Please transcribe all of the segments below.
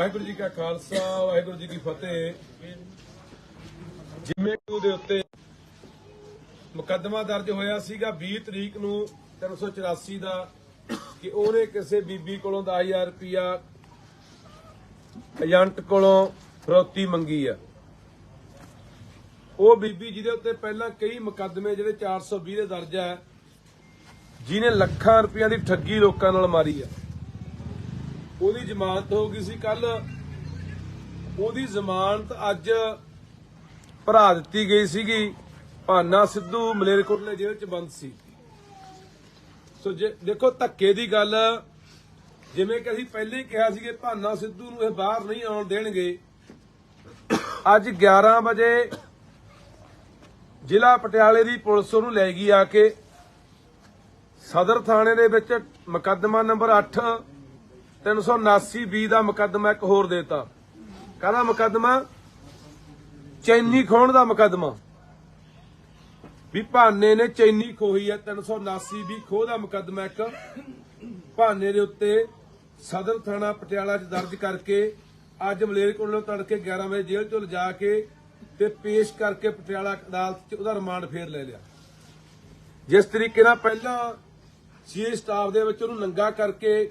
ਵਾਹਿਗੁਰੂ ਜੀ ਕਾ ਖਾਲਸਾ, ਵਾਹਿਗੁਰੂ ਜੀ ਕੀ ਫਤਿਹ। ਜਿਵੇਂ ਕੂ ਦੇ ਉੱਤੇ ਮੁਕੱਦਮਾ ਦਰਜ ਹੋਇਆ ਸੀਗਾ 20 ਤਰੀਕ ਨੂੰ 384 ਦਾ ਕਿ ਉਹਨੇ ਕਿਸੇ ਬੀਬੀ ਕੋਲੋਂ 10000 ਰੁਪਿਆ ਏਜੰਟ ਕੋਲੋਂ ਫਰੋਤੀ ਮੰਗੀ ਆ। ਉਹ ਬੀਬੀ ਜਿਹਦੇ ਉੱਤੇ ਪਹਿਲਾਂ ਕਈ ਮੁਕੱਦਮੇ ਜਿਹੜੇ 420 ਦੇ ਦਰਜ ਹੈ ਜਿਹਨੇ ਲੱਖਾਂ ਰੁਪਇਆ ਦੀ ਠੱਗੀ ਲੋਕਾਂ ਨਾਲ ਮਾਰੀ ਆ। ਉਹਦੀ ਜ਼ਮਾਨਤ ਹੋ ਗਈ ਸੀ ਕੱਲ। ਉਹਦੀ ਜ਼ਮਾਨਤ ਅੱਜ ਭਰਾ ਦਿੱਤੀ ਗਈ ਸੀਗੀ। ਭਾਨਾ ਸਿੱਧੂ ਮਲੇਰਕੋਟਲੇ ਜੇਲ੍ਹ 'ਚ ਬੰਦ ਸੀ। ਸੋ ਜੇ ਦੇਖੋ ਧੱਕੇ ਦੀ ਗੱਲ, ਜਿਵੇਂ ਕਿ ਅਸੀਂ ਪਹਿਲੇ ਹੀ ਕਿਹਾ ਸੀ ਕਿ ਭਾਨਾ ਸਿੱਧੂ ਨੂੰ ਇਹ ਬਾਹਰ ਨਹੀਂ ਆਉਣ ਦੇਣਗੇ। ਅੱਜ 11 ਵਜੇ ਜ਼ਿਲ੍ਹਾ ਪਟਿਆਲੇ ਦੀ ਪੁਲਿਸ ਉਹਨੂੰ ਲੈ ਗਈ ਆ ਕੇ। ਸਦਰ ਥਾਣੇ ਦੇ ਵਿੱਚ ਮੁਕੱਦਮਾ ਨੰਬਰ 8 379 ਬੀ ਦਾ ਮੁਕੱਦਮਾ ਇੱਕ ਹੋਰ ਦੇਤਾ। ਕਾਹਦਾ ਮੁਕੱਦਮਾ? ਚੈਨੀ ਖੋਣ ਦਾ ਮੁਕੱਦਮਾ। ਵੀ ਭਾਨੇ ਨੇ ਚੈਨੀ ਖੋਹੀ ਹੈ 379 ਵੀ ਖੋਹ ਦਾ ਮੁਕੱਦਮਾ ਇੱਕ। ਭਾਨੇ ਦੇ ਉੱਤੇ ਸਦਰ ਥਾਣਾ ਪਟਿਆਲਾ 'ਚ ਦਰਜ ਕਰਕੇ ਅੱਜ ਮਲੇਰਕੋਟਲੇ ਤੜਕੇ 11 ਵਜੇ ਜੇਲ੍ਹ 'ਚੋਂ ਲਿਜਾ ਕੇ ਤੇ ਪੇਸ਼ ਕਰਕੇ ਪਟਿਆਲਾ ਅਦਾਲਤ 'ਚ ਉਹਦਾ ਰਿਮਾਂਡ ਫੇਰ ਲੈ ਲਿਆ। ਜਿਸ ਤਰੀਕੇ ਨਾਲ ਪਹਿਲਾਂ ਸੀਏ ਸਟਾਫ ਦੇ ਵਿੱਚ ਉਹਨੂੰ ਨੰਗਾ ਕਰਕੇ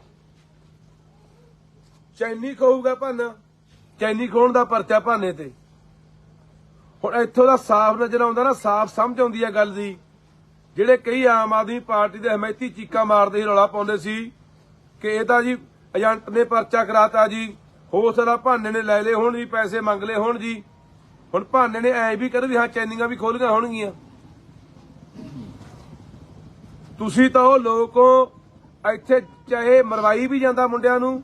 ਚੈਨੀ ਖੋਊਗਾ ਭਾਨਾ। ਚੈਨੀ ਖੋਣ ਦਾ ਪਰਚਾ ਭਾਨੇ ਤੇ। ਹੁਣ ਇੱਥੋਂ ਦਾ ਸਾਫ਼ ਨਜ਼ਰ ਆਉਂਦਾ ਨਾ, ਸਾਫ਼ ਸਮਝ ਆਉਂਦੀ ਹੈ ਗੱਲ ਦੀ। ਜਿਹੜੇ ਕਈ ਆਮ ਆਦਮੀ ਪਾਰਟੀ ਦੇ ਹਮਾਇਤੀ ਚੀਕਾਂ ਮਾਰਦੇ ਰੌਲਾ ਪਾਉਂਦੇ ਸੀ, ਕਿ ਇਹ ਤਾਂ ਜੀ ਏਜੰਟ ਨੇ ਪਰਚਾ ਕਰਾਤਾ ਜੀ ਹੋ ਸਕਦਾ ਭਾਨੇ ਨੇ ਲੈ ਲਏ ਹੋਣ ਜੀ, ਪੈਸੇ ਮੰਗ ਲਏ ਹੋਣ ਜੀ। ਹੁਣ ਭਾਨੇ ਨੇ ਐ ਵੀ ਕਰ ਵੀ ਹਾਂ, ਚੈਨੀਆਂ ਵੀ ਖੋਲੀਆਂ ਹੋਣਗੀਆਂ। ਤੁਸੀਂ ਤਾਂ ਉਹ ਲੋਕੋ ਇੱਥੇ ਚਾਹੇ ਮਰਵਾਈ ਵੀ ਜਾਂਦਾ ਮੁੰਡਿਆਂ ਨੂੰ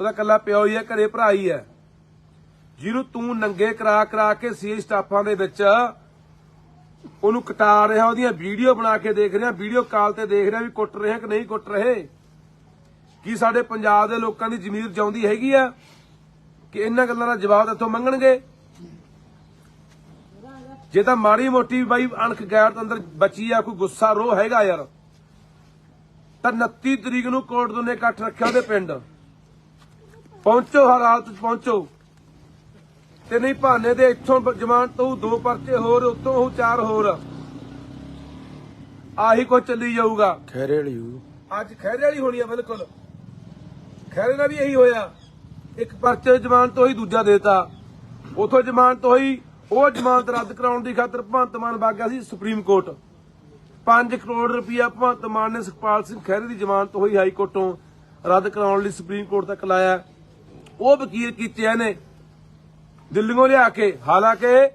ਉਹਦਾ ਕੱਲਾ ਪਿਓ ਹੀ ਹੈ, ਘਰੇ ਭਰਾ ਹੀ ਹੈ। ਜਿਹਨੂੰ ਤੂੰ ਨੰਗੇ ਕਰਾ ਕਰਾ ਕੇ ਸੀ ਸਟਾਫਾਂ ਦੇ ਵਿੱਚ, ਉਹਨੂੰ ਕਟਾ ਰਿਹਾ, ਉਹਦੀਆਂ ਵੀਡੀਓ ਬਣਾ ਕੇ ਦੇਖ ਰਿਹਾ, ਵੀਡੀਓ ਕਾਲ ਤੇ ਦੇਖ ਰਿਹਾ ਵੀ ਕੁੱਟ ਰਿਹਾ ਕਿ ਨਹੀਂ ਕੁੱਟ ਰਹੇ। ਕੀ ਸਾਡੇ ਪੰਜਾਬ ਦੇ ਲੋਕਾਂ ਦੀ ਜ਼ਮੀਰ ਜਾਉਂਦੀ ਹੈਗੀ ਆ ਕਿ ਇਹਨਾਂ ਗੱਲਾਂ ਦਾ ਜਵਾਬ ਇੱਥੋਂ ਮੰਗਣਗੇ? ਜੇ ਤਾਂ ਮਾੜੀ ਮੋਟੀ ਬਾਈ ਅਣਖ ਗੈਰ ਅੰਦਰ ਬਚੀ ਆ, ਕੋਈ ਗੁੱਸਾ ਰੋ ਹੈਗਾ ਯਾਰ। ਤਾਂ 29 ਤਰੀਕ ਨੂੰ ਕੋਰਟ ਦੋਨੇ ਇਕੱਠ ਰੱਖਿਆ ਉਹਦੇ ਪਿੰਡ। ਪਹੁੰਚੋ ਹਰ ਹਾਲਤ 'ਚ ਪਹੁੰਚੋ। ਤੇ ਨਹੀਂ ਭਾਨੇ ਦੇ ਇੱਥੋਂ ਜਮਾਨ ਤੋਂ ਦੋ ਪਰਚੇ ਹੋਰ ਉੱਤੋਂ ਉਹ ਚਾਰ ਹੋਰ। ਆਹੀ ਕੋ ਚੱਲੀ ਜਾਊਗਾ। ਖੈਰੇ ਵਾਲੀ। ਅੱਜ ਖੈਰੇ ਵਾਲੀ ਹੋਣੀ ਆ ਬਿਲਕੁਲ। ਖੈਰੇ ਨਾਲ ਵੀ ਇਹੀ ਹੋਇਆ। ਇੱਕ ਪਰਚੇ ਜ਼ਮਾਨਤ ਤੋਂ ਹੀ ਦੂਜਾ ਦੇਤਾ। ਉਥੋਂ ਜ਼ਮਾਨਤ ਹੋਈ ਉਹ ਜ਼ਮਾਨਤ ਰੱਦ ਕਰਾਉਣ ਦੀ ਖਾਤਰ ਭਗਵੰਤ ਮਾਨ ਬਾਗਾ ਸੀ ਸੁਪਰੀਮ ਕੋਰਟ। 5 ਕਰੋੜ ਰੁਪਇਆ ਭਗਵੰਤ ਮਾਨ ਨੇ ਸੁਖਪਾਲ ਸਿੰਘ ਖਹਿਰੇ ਦੀ ਜ਼ਮਾਨਤ ਹੋਈ ਹਾਈ ਕੋਰਟੋਂ ਰੱਦ ਕਰਾਉਣ ਲਈ ਸੁਪਰੀਮ ਕੋਰਟ ਤੱਕ ਲਾਇਆ। ਉਹ ਵਕੀਲ ਕੀਤੇ ਇਹਨੇ ਦਿੱਲੀੋਂ ਲਿਆ ਕੇ, ਹਾਲਾਂਕਿ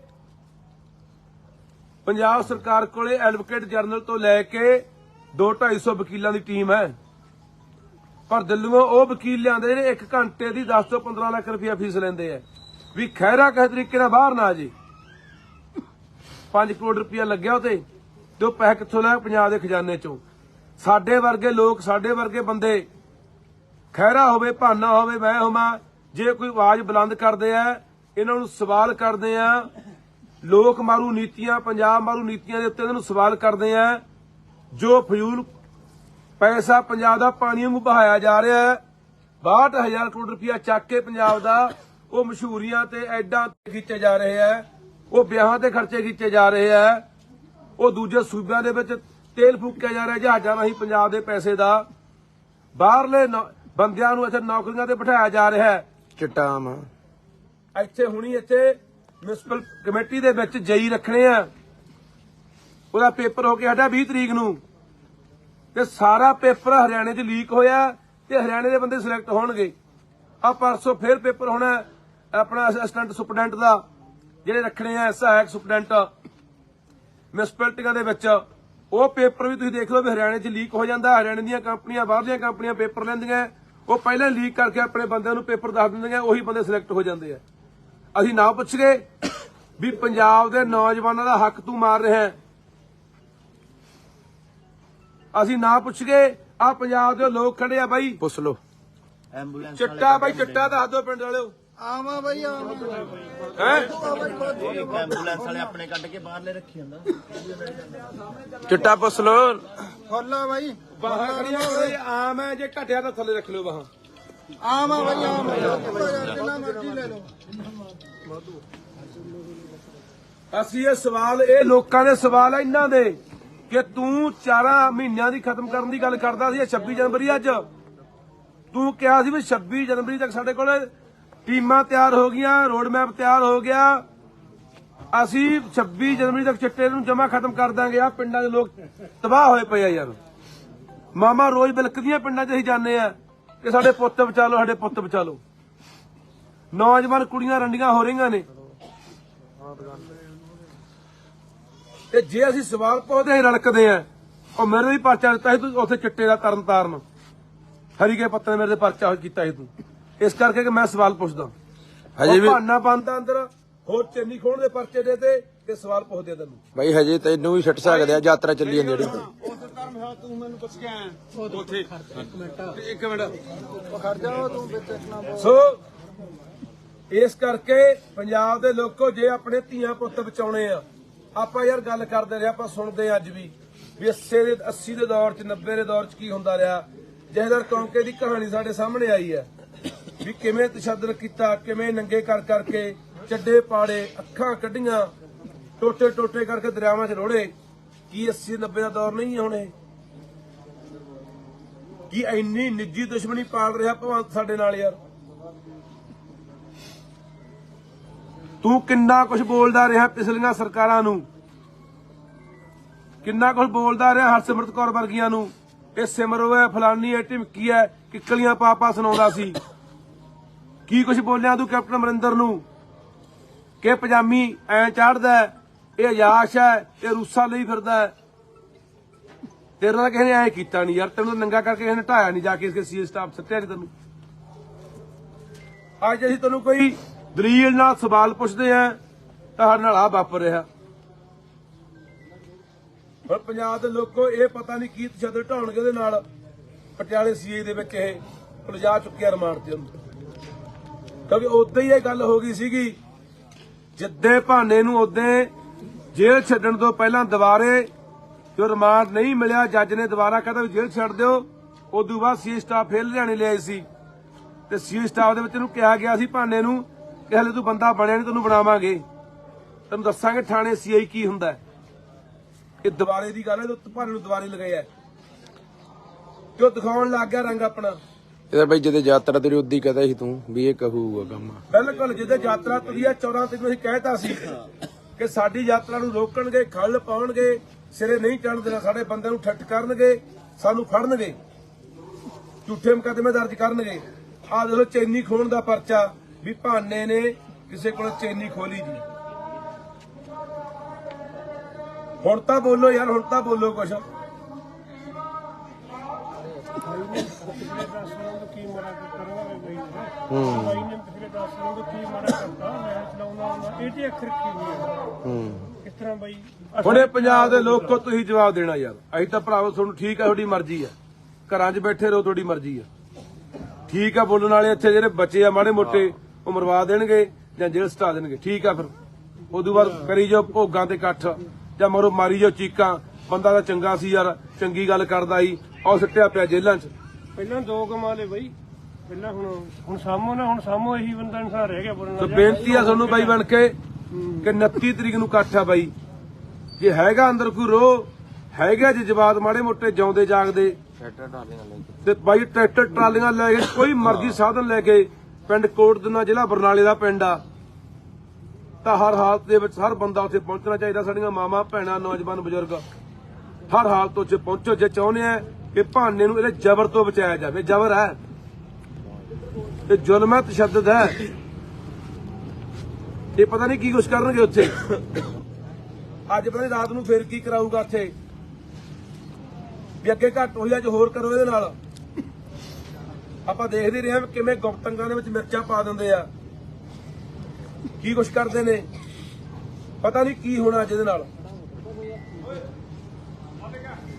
ਪੰਜਾਬ ਸਰਕਾਰ ਕੋਲੇ ਐਡਵੋਕੇਟ ਜਨਰਲ ਤੋਂ ਲੈ ਕੇ 2-250 ਵਕੀਲਾਂ ਦੀ ਟੀਮ ਹੈ। ਪਰ ਦਿੱਲੀੋਂ ਉਹ ਵਕੀਲ ਲਿਆਂਦੇ ਜਿਹੜੇ 1 ਘੰਟੇ ਦੀ 10 ਤੋਂ 15 ਲੱਖ ਰੁਪਇਆ ਫੀਸ ਲੈਂਦੇ ਆ। ਵੀ ਖੈਰਾ ਕਿਸੇ ਤਰੀਕੇ ਨਾਲ ਬਾਹਰ ਨਾ ਆ ਜੇ। 5 ਕਰੋੜ ਰੁਪਇਆ ਲੱਗਿਆ ਉਤੇ ਤੇ ਉਹ ਪੈਸੇ ਕਿੱਥੋਂ ਲਿਆ ਪੰਜਾਬ ਦੇ ਖਜ਼ਾਨੇ ਚੋਂ। ਸਾਡੇ ਵਰਗੇ ਲੋਕ, ਸਾਡੇ ਵਰਗੇ ਬੰਦੇ ਖੈਰਾ ਹੋਵੇ, ਭਾਨਾ ਹੋਵੇ, ਮੈਂ ਹੋਵਾਂ ਜੇ ਕੋਈ ਆਵਾਜ਼ ਬੁਲੰਦ ਕਰਦੇ ਆ, ਇਹਨਾਂ ਨੂੰ ਸਵਾਲ ਕਰਦੇ ਆ, ਲੋਕ ਮਾਰੂ ਨੀਤੀਆਂ, ਪੰਜਾਬ ਮਾਰੂ ਨੀਤੀਆਂ ਦੇ ਉੱਤੇ ਇਹਨਾਂ ਨੂੰ ਸਵਾਲ ਕਰਦੇ ਆ, ਜੋ ਫਜ਼ੂਲ ਪੈਸਾ ਪੰਜਾਬ ਦਾ ਪਾਣੀ ਵਾਂਗੂ ਬਹਾਇਆ ਜਾ ਰਿਹਾ ਹੈ 62000 ਕਰੋੜ ਰੁਪਇਆ ਚੱਕ ਕੇ ਪੰਜਾਬ ਦਾ ਉਹ ਮਸ਼ਹੂਰੀਆਂ ਤੇ ਐਡਾਂ ਤੇ ਖਿੱਚੇ ਜਾ ਰਹੇ ਆ, ਉਹ ਵਿਆਹਾਂ ਤੇ ਖਰਚੇ ਖਿੱਚੇ ਜਾ ਰਹੇ ਆ, ਉਹ ਦੂਜੇ ਸੂਬਿਆਂ ਦੇ ਵਿੱਚ ਤੇਲ ਫੂਕਿਆ ਜਾ ਰਿਹਾ, ਜਹਾਜ਼ਾਂ ਰਾਹੀਂ ਪੰਜਾਬ ਦੇ ਪੈਸੇ ਦਾ, ਬਾਹਰਲੇ ਬੰਦਿਆਂ ਨੂੰ ਇੱਥੇ ਨੌਕਰੀਆਂ ਤੇ ਬਿਠਾਇਆ ਜਾ ਰਿਹਾ ਹੈ। ਚਿੱਟਾ ਇੱਥੇ ਹੁਣੀ ਇੱਥੇ ਮਿਊਨਿਸਪਲ ਕਮੇਟੀ ਦੇ ਵਿੱਚ ਜਈ ਰੱਖਣੇ ਆ। ਉਹਦਾ ਪੇਪਰ ਹੋ ਕੇ ਹਟਾ 20 ਤਰੀਕ ਨੂੰ। ਤੇ ਸਾਰਾ ਪੇਪਰ ਹਰਿਆਣੇ 'ਚ ਲੀਕ ਹੋਇਆ ਤੇ ਹਰਿਆਣੇ ਦੇ ਬੰਦੇ ਸਿਲੈਕਟ ਹੋਣਗੇ। ਆ ਪਰਸੋਂ ਫਿਰ ਪੇਪਰ ਹੋਣਾ ਆਪਣਾ ਅਸਿਸਟੈਂਟ ਸੁਪਰਡੈਂਟ ਦਾ, ਜਿਹੜੇ ਰੱਖਣੇ ਆ ਸਹਾਇਕ ਸੁਪਰਡੈਂਟ ਮਿਊਨਿਸਪੈਲਿਟੀਆਂ ਦੇ ਵਿੱਚ। ਉਹ ਪੇਪਰ ਵੀ ਤੁਸੀਂ ਦੇਖ ਲਓ ਵੀ ਹਰਿਆਣੇ 'ਚ ਲੀਕ ਹੋ ਜਾਂਦਾ, ਹਰਿਆਣੇ ਦੀਆਂ ਕੰਪਨੀਆਂ ਬਾਹਰਲੀਆਂ ਕੰਪਨੀਆਂ ਪੇਪਰ ਲੈਂਦੀਆਂ। ਉਹ ਪਹਿਲਾਂ ਲੀਕ ਕਰਕੇ ਆਪਣੇ ਬੰਦਿਆਂ ਨੂੰ ਪੇਪਰ ਦੱਸ ਦਿੰਦੀਆਂ ਉਹੀ ਬੰਦੇ ਸਿਲੈਕਟ ਹੋ ਜਾਂਦੇ ਆ। ਅਸੀਂ ਨਾ ਪੁੱਛ ਗਏ ਵੀ ਪੰਜਾਬ ਦੇ ਨੌਜਵਾਨਾਂ ਦਾ ਹੱਕ ਤੂੰ ਮਾਰ ਰਿਹਾ ਹੈ। ਅਸੀਂ ਨਾ ਪੁੱਛ ਗਏ ਆ ਪੰਜਾਬ ਦੇ ਲੋਕ ਖੜੇ ਆ ਬਾਈ। ਪੁੱਛ ਲੋ ਐਂਬੂਲੈਂਸ ਚਿੱਟਾ ਬਾਈ ਚਿੱਟਾ ਦੱਸ ਦਿਓ ਪਿੰਡ ਵਾਲਿਓ। ਆਵਾ ਬਈ ਆਵਾ। ਹੈ? ਇੱਕ ਐਂਬੂਲੈਂਸ ਵਾਲੇ ਆਪਣੇ ਕੱਢ ਕੇ ਬਾਹਰਲੇ ਰੱਖੀ ਜਾਂਦਾ। ਚਿੱਟਾ ਪੁੱਛ ਲੋ ਖੋਲਾ ਬਾਈ। ਬਾਹਾਂ ਖੜੀਆਂ ਆਮ ਹੈ ਜੇ ਘਟਿਆ ਤਾਂ ਥੱਲੇ ਰੱਖ ਲਿਓ ਬਾਹਾਂ। ਆਵਾ ਬਈ ਆਵਾ। ਜਿੰਨਾ ਮਰਜ਼ੀ ਲੈ ਲਓ। ਅਸੀਂ ਇਹ ਸਵਾਲ ਇਹ ਲੋਕਾਂ ਦੇ ਸਵਾਲ ਆ ਇਹਨਾਂ ਦੇ ਕਿ ਤੂੰ 4 ਮਹੀਨਿਆਂ ਦੀ ਖਤਮ ਕਰਨ ਦੀ ਗੱਲ ਕਰਦਾ ਸੀ ਇਹ 26 ਜਨਵਰੀ ਅੱਜ। ਤੂੰ ਕਿਹਾ ਸੀ ਵੀ 26 ਜਨਵਰੀ ਤੱਕ ਸਾਡੇ ਕੋਲ ਟੀਮਾਂ ਤਿਆਰ ਹੋ ਗਈਆਂ ਰੋਡ ਮੈਪ ਤਿਆਰ ਹੋ ਗਿਆ। ਅਸੀਂ 26 ਜਨਵਰੀ ਤੱਕ ਚਿੱਟੇ ਨੂੰ ਜਮਾ ਖਤਮ ਕਰ ਦਾਂਗੇ। ਆ ਪਿੰਡਾਂ ਦੇ ਲੋਕ ਤਬਾਹ ਹੋਏ ਪਏ ਆ ਯਾਰ। ਮਾਮਾ ਰੋਜ਼ ਬਿਲਕਦੀਆਂ ਪਿੰਡਾਂ 'ਚ ਅਸੀਂ ਜਾਂਦੇ ਆ ਕਿ ਸਾਡੇ ਪੁੱਤ ਬਚਾ ਲਓ, ਸਾਡੇ ਪੁੱਤ ਬਚਾ ਲਓ। ਨੌਜਵਾਨ ਕੁੜੀਆਂ ਰੰਡੀਆਂ ਹੋ ਰਹੀਆਂ ਨੇ। ਤੇ ਜੇ ਅਸੀਂ ਸਵਾਲ ਪੁੱਛਦੇ ਹਾਂ ਰੜਕਦੇ ਆ ਉਹ ਮੇਰੇ ਵੀ ਪਰਚਾ ਦਿੱਤਾ ਸੀ ਤੂੰ ਉੱਥੇ ਚਿੱਟੇ ਦਾ ਤਰਨ ਤਾਰਨ। ਹਰੀਕੇ ਪੱਤੇ ਨੇ ਮੇਰੇ ਤੇ ਪਰਚਾ ਕੀਤਾ ਸੀ ਤੂੰ। ਇਸ ਕਰਕੇ ਕਿ ਮੈਂ ਸਵਾਲ ਪੁੱਛਦਾ। ਹਜੇ ਵੀ ਭਾਨਾ ਬੰਦਾ ਅੰਦਰ ਹੋਰ ਚੰਨੀ ਖੋਣ ਦੇ ਪਰਚੇ ਦੇ ਤੇ ਤੇ ਸਵਾਲ ਪੁੱਛਦੇ ਤੈਨੂੰ। ਬਾਈ ਹਜੇ ਤੈਨੂੰ ਵੀ ਛੱਡ ਸਕਦੇ ਆ ਯਾਤਰਾ ਚੱਲੀ ਜਾਂਦੀ ਜਿਹੜੀ ਉਸ ਧਰਮ ਹੈ ਤੂੰ ਮੈਨੂੰ ਪੁੱਛ ਕੇ ਆਇਆ ਉੱਥੇ ਇੱਕ ਮਿੰਟ ਇੱਕ ਮਿੰਟ ਖੜ ਜਾ ਤੂੰ ਵਿੱਚ ਨਾ ਬੋਲ ਸੋ ਇਸ ਕਰਕੇ ਪੰਜਾਬ ਦੇ ਲੋਕੋ ਜੇ ਆਪਣੇ ਧੀਆਂ ਪੁੱਤ ਬਚਾਉਣੇ ਆ ਆਪਾਂ ਯਾਰ ਗੱਲ ਕਰਦੇ ਰਹੇ ਆਪਾਂ ਸੁਣਦੇ ਅੱਜ ਵੀ ਵੀ 80 ਦੇ 80 ਦੇ ਦੌਰ ਚ 90 ਦੇ ਦੌਰ ਚ ਕੀ ਹੁੰਦਾ ਰਿਹਾ। ਜਹਦਰ ਕੌਂਕੇ ਦੀ ਕਹਾਣੀ ਸਾਡੇ ਸਾਹਮਣੇ ਆਈ ਹੈ। ਵੀ ਕਿਵੇਂ ਤਸ਼ੱਦਦ ਕੀਤਾ, ਕਿਵੇਂ ਨੰਗੇ ਕਰ ਕਰਕੇ ਚੱਡੇ ਪਾੜੇ, ਅੱਖਾਂ ਕੱਢੀਆਂ, ਟੋਟੇ ਟੋਟੇ ਕਰਕੇ ਦਰਿਆਵਾਂ 'ਚ ਰੋੜੇ, ਕੀ 80 90 ਦਾ ਦੌਰ ਨਹੀਂ ਹੈ ਹੁਣ? ਇਹ ਕੀ ਇੰਨੀ ਨਿੱਜੀ ਦੁਸ਼ਮਣੀ ਪਾਲ ਰਿਹਾ ਭਗਵੰਤ ਸਾਡੇ ਨਾਲ ਯਾਰ? ਤੂੰ ਕਿੰਨਾ ਕੁਝ ਬੋਲਦਾ ਰਿਹਾ ਪਿਛਲੀਆਂ ਸਰਕਾਰਾਂ ਨੂੰ? ਕਿੰਨਾ ਕੁਝ ਬੋਲਦਾ ਰਿਹਾ ਹਰਸਿਮਰਤ ਕੌਰ ਵਰਗੀਆਂ ਨੂੰ? ਇਹ ਸਿਮਰੋ ਹੈ ਫਲਾਨੀ ਹੈ ਢਿਮਕੀ ਹੈ ਕਿੱਕਲੀਆਂ ਪਾਪਾ ਸੁਣਾਉਂਦਾ ਸੀ। ਕੀ ਕੁਝ ਬੋਲਿਆ ਤੂੰ ਕੈਪਟਨ ਅਮਰਿੰਦਰ ਨੂੰ? ਕਿ ਪਜਾਮੀ ਐ ਚੜਦਾ ਇਹ ਯਾਸ਼ ਹੈ, ਇਹ ਰੂਸਾ ਲਈ ਫਿਰਦਾ ਤੇਰੇ ਨਾਲ ਕਿਸੇ ਨੇ ਐ ਕੀਤਾ ਨਹੀਂ ਯਾਰ, ਤੈਨੂੰ ਨੰਗਾ ਕਰਕੇ ਕਿਸੇ ਨੇ ਢਾਇਆ ਨਹੀਂ, ਜਾ ਕੇ ਇਸਕੇ ਸੀ ਸਟਾਫ ਸੱਤਿਆ ਨਹੀਂ ਤੈਨੂੰ। ਅੱਜ ਅਸੀਂ ਤੈਨੂੰ ਕੋਈ ਦਲੀਲ ਨਾਲ ਸਵਾਲ ਪੁੱਛਦੇ ਆ ਤਾਂ ਸਾਡੇ ਨਾਲ ਆ ਵਾਪਰ ਰਿਹਾ। ਪਰ ਪੰਜਾਬ ਦੇ ਲੋਕੋ ਇਹ ਪਤਾ ਨਹੀਂ ਕੀ ਤਸ਼ੱਦਦ ਢਾਉਣਗੇ ਉਹਦੇ ਨਾਲ। ਪਟਿਆਲੇ ਸੀਏ ਦੇ ਵਿੱਚ ਇਹ ਉਲਝਾ ਚੁੱਕਿਆ ਰਿਮਾਂਡ ਤੇ ਉਹਨੂੰ। ਕਿਉਂਕਿ ਉਦੋਂ ਹੀ ਇਹ ਗੱਲ ਹੋ ਗਈ ਸੀਗੀ, ਜਿੱਦੇ ਭਾਨੇ ਨੂੰ ਉਦੋਂ ਜੇਲ੍ਹ ਛੱਡਣ ਤੋਂ ਪਹਿਲਾਂ ਦੁਬਾਰੇ ਜੋ ਰਿਮਾਂਡ ਨਹੀਂ ਮਿਲਿਆ, ਜੱਜ ਨੇ ਦੁਬਾਰਾ ਕਹਿੰਦਾ ਵੀ ਜੇਲ੍ਹ ਛੱਡ ਦਿਓ, ਉਦੋਂ ਬਾਅਦ ਸੀ ਸਟਾਫ ਫੇਰ ਲਿਆਣੇ ਲਿਆਏ ਸੀ। ਤੇ ਸੀ ਸਟਾਫ ਦੇ ਵਿੱਚ ਇਹਨੂੰ ਕਿਹਾ ਗਿਆ ਸੀ ਭਾਨੇ ਨੂੰ ਕਿ ਹਲੇ ਤੂੰ ਬੰਦਾ ਬਣਿਆ ਨਹੀਂ, ਤੈਨੂੰ ਬਣਾਵਾਂਗੇ। ਤੈਨੂੰ ਦੱਸਾਂਗੇ ਥਾਣੇ ਸੀਆਈ ਕੀ ਹੁੰਦਾ ਇਹ ਦੁਬਾਰੇ ਦੀ ਗੱਲ ਹੈ ਭਾਨੇ ਨੂੰ ਦੁਬਾਰੇ ਲਗਾਇਆ ਕਿਉਂ ਦਿਖਾਉਣ ਲੱਗ ਗਿਆ ਰੰਗ ਆਪਣਾ। ਇਹਦਾ ਬਾਈ ਜਦੋਂ ਯਾਤਰਾ ਤੇਰੀ ਉਦੀ ਕਹਦਾ ਸੀ ਤੂੰ, ਵੀ ਇਹ ਕਹੂਗਾ ਕੰਮ। ਬਿਲਕੁਲ, ਜਿਹਦੇ ਯਾਤਰਾ ਤੁਰੀ ਆ 14 ਤਰੀਕ ਨੂੰ ਅਸੀਂ ਕਹਿਤਾ ਸੀ ਕਿ ਸਾਡੀ ਯਾਤਰਾ ਨੂੰ ਰੋਕਣਗੇ, ਖੱਲ ਪਾਉਣਗੇ, ਸਿਰੇ ਨਹੀਂ ਚੜ੍ਹਨ ਦੇਣਾ ਸਾਡੇ ਬੰਦੇ ਨੂੰ ਠੱਠ ਕਰਨਗੇ, ਸਾਨੂੰ ਫੜਨਗੇ, ਝੂਠੇ ਮੁਕੱਦਮੇ ਦਰਜ ਕਰਨਗੇ। ਆਹ ਦੇਖੋ, ਚੈਨੀ ਖੋਣ ਦਾ ਪਰਚਾ ਵੀ ਭਾਨੇ ਨੇ ਕਿਸੇ ਕੋਲ ਚੈਨੀ ਖੋਲੀ ਜੀ। ਹੁਣ ਤਾਂ ਬੋਲੋ ਯਾਰ, ਹੁਣ ਤਾਂ ਬੋਲੋ ਕੁਛ। ਹੁਣੇ ਪੰਜਾਬ ਦੇ ਲੋਕੋ ਤੁਸੀਂ ਜਵਾਬ ਦੇਣਾ ਯਾਰ। ਅਸੀਂ ਤਾਂ ਭਰਾਵੋ, ਤੁਹਾਨੂੰ ਠੀਕ ਹੈ ਤੁਹਾਡੀ ਮਰਜ਼ੀ ਹੈ ਘਰਾਂ 'ਚ ਬੈਠੇ ਰਹੋ, ਤੁਹਾਡੀ ਮਰਜ਼ੀ ਹੈ ਠੀਕ ਆ ਬੋਲਣ ਵਾਲੇ ਇੱਥੇ ਜਿਹੜੇ ਬੱਚੇ ਆ, ਮਾੜੇ ਮੋਟੇ, ਉਹ ਮਰਵਾ ਦੇਣਗੇ ਜਾਂ ਜੇਲ੍ਹ ਸਟਾ ਦੇਣਗੇ। ਠੀਕ ਆ ਫਿਰ। ਉਦੋਂ ਬਾਅਦ ਕਰੀ ਜਾਓ ਭੋਗਾਂ ਤੇ ਇਕੱਠ ਜਾਂ ਮਰੋ ਮਾਰੀ ਜਾਓ ਚੀਕਾਂ। ਬੰਦਾ ਤਾਂ ਚੰਗਾ ਸੀ ਯਾਰ, ਚੰਗੀ ਗੱਲ ਕਰਦਾ ਸੀ। ਉਹ ਸਿੱਟਿਆ ਪਿਆ ਜੇਲ੍ਹਾਂ 'ਚ। ਪਹਿਲਾਂ ਦੋ ਕਮਾ ਲਏ ਬਈ। ਪਹਿਲਾਂ ਹੁਣ ਹੁਣ ਸਾਮੋ ਨਾ ਹੁਣ ਸਾਮੋ ਇਹੀ ਬੰਦਾ ਇਨਸਾਨ ਰਹਿ ਗਿਆ ਬੋਲਣ ਤੇ ਬੇਨਤੀ ਆ ਤੁਹਾਨੂੰ ਬਾਈ ਬਣ ਕੇ ਕਿ 29 ਤਰੀਕ ਨੂੰ ਇਕੱਠ ਆ ਬਾਈ। ਜੇ ਹੈਗਾ ਅੰਦਰ ਕੋਈ ਰੋ ਹੈਗਾ ਜੇ ਜਵਾਦ ਮਾੜੇ ਮੋਟੇ ਜਿਉਂਦੇ ਜਾਗਦੇ। ਤੇ ਬਾਈ ਟਰੈਕਟਰ ਟਰਾਲੀਆਂ ਲੈ ਕੇ ਕੋਈ ਮਰਜ਼ੀ ਸਾਧਨ ਲੈ ਕੇ ਪਿੰਡ ਕੋਟਦਨਾ ਜ਼ਿਲ੍ਹਾ ਬਰਨਾਲੇ ਦਾ ਪਿੰਡ ਆ। ਤਾਂ ਹਰ ਹਾਲਤ ਦੇ ਵਿੱਚ ਹਰ ਬੰਦਾ ਉੱਥੇ ਪਹੁੰਚਣਾ ਚਾਹੀਦਾ ਸਾਡੀਆਂ ਮਾਵਾਂ ਭੈਣਾਂ ਨੌਜਵਾਨ ਬਜ਼ੁਰਗ। ਹਰ ਹਾਲਤ ਉੱਥੇ ਪਹੁੰਚੋ ਜੇ ਚਾਹੁੰਦੇ ਆ ਕਿ ਭਾਨੇ ਨੂੰ ਇਹਦੇ ਜ਼ਬਰ ਤੋਂ ਬਚਾਇਆ ਜਾਵੇ। ਜ਼ਬਰ ਹੈ। ਤੇ ਜ਼ੁਲਮ ਹੈ, ਤਸ਼ੱਦਦ ਹੈ। ਇਹ ਪਤਾ ਨਹੀਂ ਕੀ ਕੁਛ ਕਰਨਗੇ ਉੱਥੇ। ਅੱਜ ਪਤਾ ਨਹੀਂ ਰਾਤ ਨੂੰ ਫੇਰ ਕੀ ਕਰਾਊਗਾ ਉੱਥੇ ਵੀ ਅੱਗੇ ਘੱਟ ਹੋਈ, ਅੱਜ ਹੋਰ ਕਰੋ ਇਹਦੇ ਨਾਲ। ਆਪਾਂ ਦੇਖਦੇ ਰਹੇ ਹਾਂ ਵੀ ਕਿਵੇਂ ਗੁਪਤੰਗਾਂ ਦੇ ਵਿੱਚ ਮਿਰਚਾਂ ਪਾ ਦਿੰਦੇ ਆ। ਕੀ ਕੁਛ ਕਰਦੇ ਨੇ। ਪਤਾ ਨਹੀਂ ਕੀ ਹੋਣਾ ਅੱਜ ਇਹਦੇ ਨਾਲ।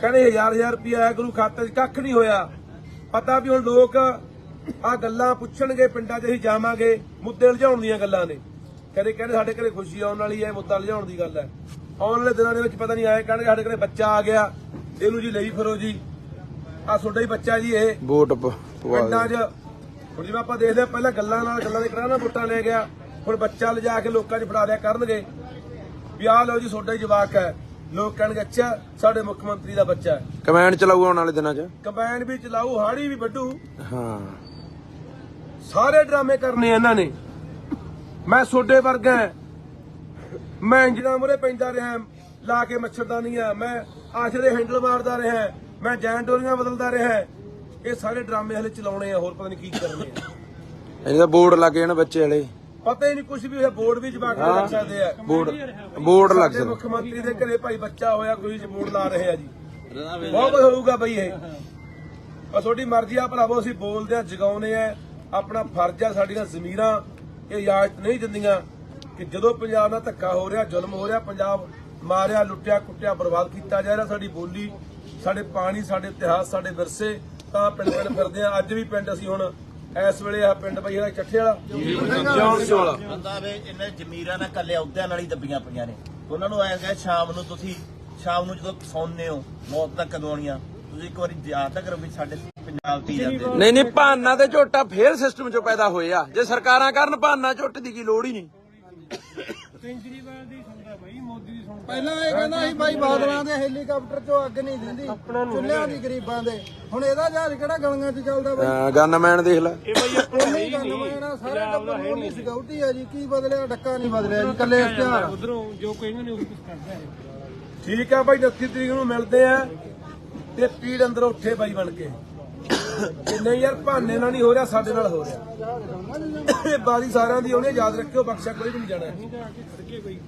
ਕਹਿੰਦੇ ਹਜ਼ਾਰ ਹਜ਼ਾਰ ਰੁਪਇਆ ਆਇਆ ਗੁਰੂ ਖਾਤੇ 'ਚ ਕੱਖ ਨਹੀਂ ਹੋਇਆ। ਪਤਾ ਵੀ ਹੁਣ ਲੋਕ ਆ ਗੱਲਾਂ ਪੁੱਛਣਗੇ ਪਿੰਡਾਂ 'ਚ ਅਸੀਂ ਜਾਵਾਂਗੇ ਮੁੱਦੇ ਲਿਜਾਉਣ ਦੀਆਂ ਗੱਲਾਂ ਨੇ। ਕਦੇ ਕਹਿੰਦੇ ਸਾਡੇ ਘਰੇ ਖੁਸ਼ੀ ਆਉਣ ਵਾਲੀ ਹੈ ਮੁੱਦਾ ਲਿਜਾਉਣ ਦੀ ਗੱਲ ਹੈ। ਆਉਣ ਵਾਲੇ ਦਿਨਾਂ ਦੇ ਵਿੱਚ ਪਤਾ ਨਹੀਂ ਆਏ ਕਹਿਣਗੇ ਸਾਡੇ ਘਰੇ ਬੱਚਾ ਆ ਗਿਆ ਇਹਨੂੰ ਜੀ ਲਈ ਫਿਰੋ ਜੀ। ਆ ਤੁਹਾਡਾ ਹੀ ਬੱਚਾ ਜੀ ਇਹ। ਵੋਟ ਪਿੰਡਾਂ 'ਚ ਹੁਣ ਜਿਵੇਂ ਆਪਾਂ ਦੇਖਦੇ ਹਾਂ ਪਹਿਲਾਂ ਗੱਲਾਂ ਨਾਲ ਗੱਲਾਂ ਦੇ ਕਰਾਣਾ ਵੋਟਾਂ ਲੈ ਗਿਆ। ਹੁਣ ਬੱਚਾ ਲਿਜਾ ਕੇ ਲੋਕਾਂ 'ਚ ਫੜਾ ਦਿਆ ਕਰਨਗੇ। ਵੀ ਆਹ ਲਓ ਜੀ ਤੁਹਾਡਾ ਹੀ ਜਵਾਕ ਹੈ। ਲੋਕ ਕਹਿਣਗੇ ਅੱਛਾ ਸਾਡੇ ਮੁੱਖ ਮੰਤਰੀ ਦਾ ਬੱਚਾ ਹੈ। ਕਮੈਂਡ ਚਲਾਊ ਆਉਣ ਵਾਲੇ ਦਿਨਾਂ 'ਚ? ਕੰਬਾਈਨ ਵੀ ਚਲਾਊ ਹਾੜੀ ਵੀ ਵੱਢੂ। ਹਾਂ। ਸਾਰੇ ਡਰਾਮੇ ਕਰਨੇ ਇਹਨਾਂ ਨੇ। ਮੈਂ ਸੋਡੇ ਵਰਗਾ ਹਾਂ। ਮੈਂ ਇੰਜਣਾ ਮੁਰੇ ਪੈਂਦਾ ਰਿਹਾ ਲਾ ਕੇ ਮੱਛਰਦਾਨੀਆਂ ਮੈਂ ਆਸ਼ਰੇ ਹੈਂਡਲ ਮਾਰਦਾ ਰਿਹਾ ਮੈਂ ਜੈਨ ਡੋਰੀਆਂ ਬਦਲਦਾ ਰਿਹਾ ਇਹ ਸਾਰੇ ਡਰਾਮੇ ਹਲੇ ਚਲਾਉਣੇ ਆ ਹੋਰ ਪਤਾ ਨਹੀਂ ਕੀ ਕਰਨੇ ਆ। ਇਹਦਾ ਬੋਰਡ ਲੱਗ ਜਾਣ ਬੱਚੇ ਵਾਲੇ ਪਤਾ ਹੀ ਨਹੀਂ ਕੁਝ ਵੀ ਹੋਇਆ ਬੋਰਡ ਵੀ ਜਵਾਕ ਨੂੰ ਲੱਗ ਸਕਦੇ ਆ। ਬੋਰਡ ਬੋਰਡ ਲੱਗ ਸਾਡੇ ਸਕਦਾ ਮੁੱਖ ਮੰਤਰੀ ਦੇ ਘਰੇ ਭਾਈ ਬੱਚਾ ਹੋਇਆ ਕੋਈ ਬੋਰਡ ਲਾ ਰਹੇ ਆ ਜੀ। ਬਹੁਤ ਕੁਝ ਹੋਊਗਾ ਬਈ ਇਹ। ਪਰ ਤੁਹਾਡੀ ਮਰਜ਼ੀ ਆ ਭਰਾਵੋ ਅਸੀਂ ਬੋਲਦੇ ਆ ਜਗਾਉਨੇ ਆ। ਆਪਣਾ ਫਰਜ਼ ਆ ਸਾਡੀਆਂ ਜ਼ਮੀਰਾਂ ਇਹ ਇਜਾਜ਼ਤ ਨਹੀਂ ਦਿੰਦੀਆਂ ਕਿ ਜਦੋਂ ਪੰਜਾਬ ਨਾਲ ਧੱਕਾ ਹੋ ਰਿਹਾ ਜ਼ੁਲਮ ਹੋ ਰਿਹਾ ਪੰਜਾਬ ਮਾਰਿਆ ਲੁੱਟਿਆ ਕੁੱਟਿਆ ਬਰਬਾਦ ਕੀਤਾ ਜਾ ਰਿਹਾ ਸਾਡੀ ਬੋਲੀ ਸਾਡੇ ਪਾਣੀ ਸਾਡੇ ਇਤਿਹਾਸ ਸਾਡੇ ਵਿਰਸੇ ਤਾਂ ਪਿੰਡ ਪਿੰਡ ਫਿਰਦੇ ਆ। ਅੱਜ ਵੀ ਪਿੰਡ ਅਸੀਂ ਹੁਣ ਇਸ ਵੇਲੇ ਆ ਪਿੰਡ ਬਈ ਇਹਦਾ ਚੱਠੇ ਵਾਲਾ। ਵਾਲਾ। ਬੰਦਾ ਵੇ ਇਹਨਾਂ ਜ਼ਮੀਰਾਂ ਨਾਲ ਕੱਲੇ ਅਹੁਦਿਆਂ ਨਾਲ ਹੀ ਦੱਬੀਆਂ ਪਈਆਂ ਨੇ। ਉਹਨਾਂ ਨੂੰ ਐਂ ਕਹੇ ਸ਼ਾਮ ਨੂੰ ਤੁਸੀਂ ਸ਼ਾਮ ਨੂੰ ਜਦੋਂ ਸੌਂਦੇ ਹੋ ਮੌਤ ਤੱਕ ਕਦੋਂ ਆਉਣੀਆਂ ਤੁਸੀਂ ਇੱਕ ਵਾਰੀ ਯਾਦ ਤਾਂ ਕਰੋ ਵੀ ਸਾਡੇ ਪੰਜਾਬ ਤੇ ਹੀ। ਜਾਂਦੇ। ਨਹੀਂ ਨਹੀਂ ਭਾਨਾ ਤੇ ਝੋਟਾ ਫੇਰ ਸਿਸਟਮ 'ਚੋਂ ਪੈਦਾ ਹੋਏ ਆ ਜੇ ਸਰਕਾਰਾਂ ਕਰਨ ਭਾਨਾ ਝੋਟ ਦੀ ਕੀ ਲੋੜ ਹੀ ਨਹੀਂ। ਕੇਜਰੀਵਾਲ ਦੀ ਸੁਣਦਾ ਬਈ ਮੋਦੀ ਦੀ ਸੁਣਦਾ ਪਹਿਲਾਂ ਇਹ ਕਹਿੰਦਾ ਸੀ ਬਾਈ ਬਾਦਲਾਂ ਦੇ ਹੈਲੀਕਾਪਟਰ ਚੋਂ ਅੱਗ ਨਹੀਂ ਦਿੰਦੀ ਚੁੱਲ੍ਹਿਆਂ ਦੀ ਗਰੀਬਾਂ ਦੇ। ਹੁਣ ਇਹਦਾ ਜਹਾਜ਼ ਕਿਹੜਾ ਗਲੀਆਂ 'ਚ ਚੱਲਦਾ ਬਾਈ? ਗਨਮੈਨ ਦੇਖ ਲੈ। ਇਹ ਬਈ ਆਪਣਾ ਹੈ ਨਹੀਂ। ਹੀ ਮੈਨਾਂ ਸਾਰੇ ਟੱਬਰ ਨੂੰ ਨਹੀਂ ਸਿਕਿਉਰਟੀ ਹੈ ਜੀ ਕੀ ਬਦਲਿਆ ਡੱਕਾ ਨਹੀਂ ਬਦਲਿਆ ਜੀ ਕੱਲੇ ਇਸ਼ਤਿਹਾਰ ਉਧਰੋਂ ਜੋ ਕਹਿੰਦੇ ਨੇ ਉਹ ਕੁਝ ਕਰਦਾ ਹੈ। ਠੀਕ ਆ ਭਾਈ 29 ਤਰੀਕ ਨੂੰ ਮਿਲਦੇ ਆ ਤੇ ਪੀੜ ਅੰਦਰ ਉੱਠੇ ਬਾਈ ਬਣ ਕੇ। ਕਿ ਨਹੀਂ ਯਾਰ ਭਾਨੇ ਨਾਲ ਨਹੀਂ ਹੋ ਰਿਹਾ ਸਾਡੇ ਨਾਲ ਹੋ ਰਿਹਾ। ਇਹ ਬਾਰੀ ਸਾਰਿਆਂ ਦੀ ਉਹਨੇ ਯਾਦ ਰੱਖਿਓ ਬਖਸ਼ਾ ਕੋਈ ਵੀ ਨਹੀਂ ਜਾਣਾ। ਨਹੀਂ ਤਾਂ ਆ ਕੇ ਖੜ ਕੇ ਕੋਈ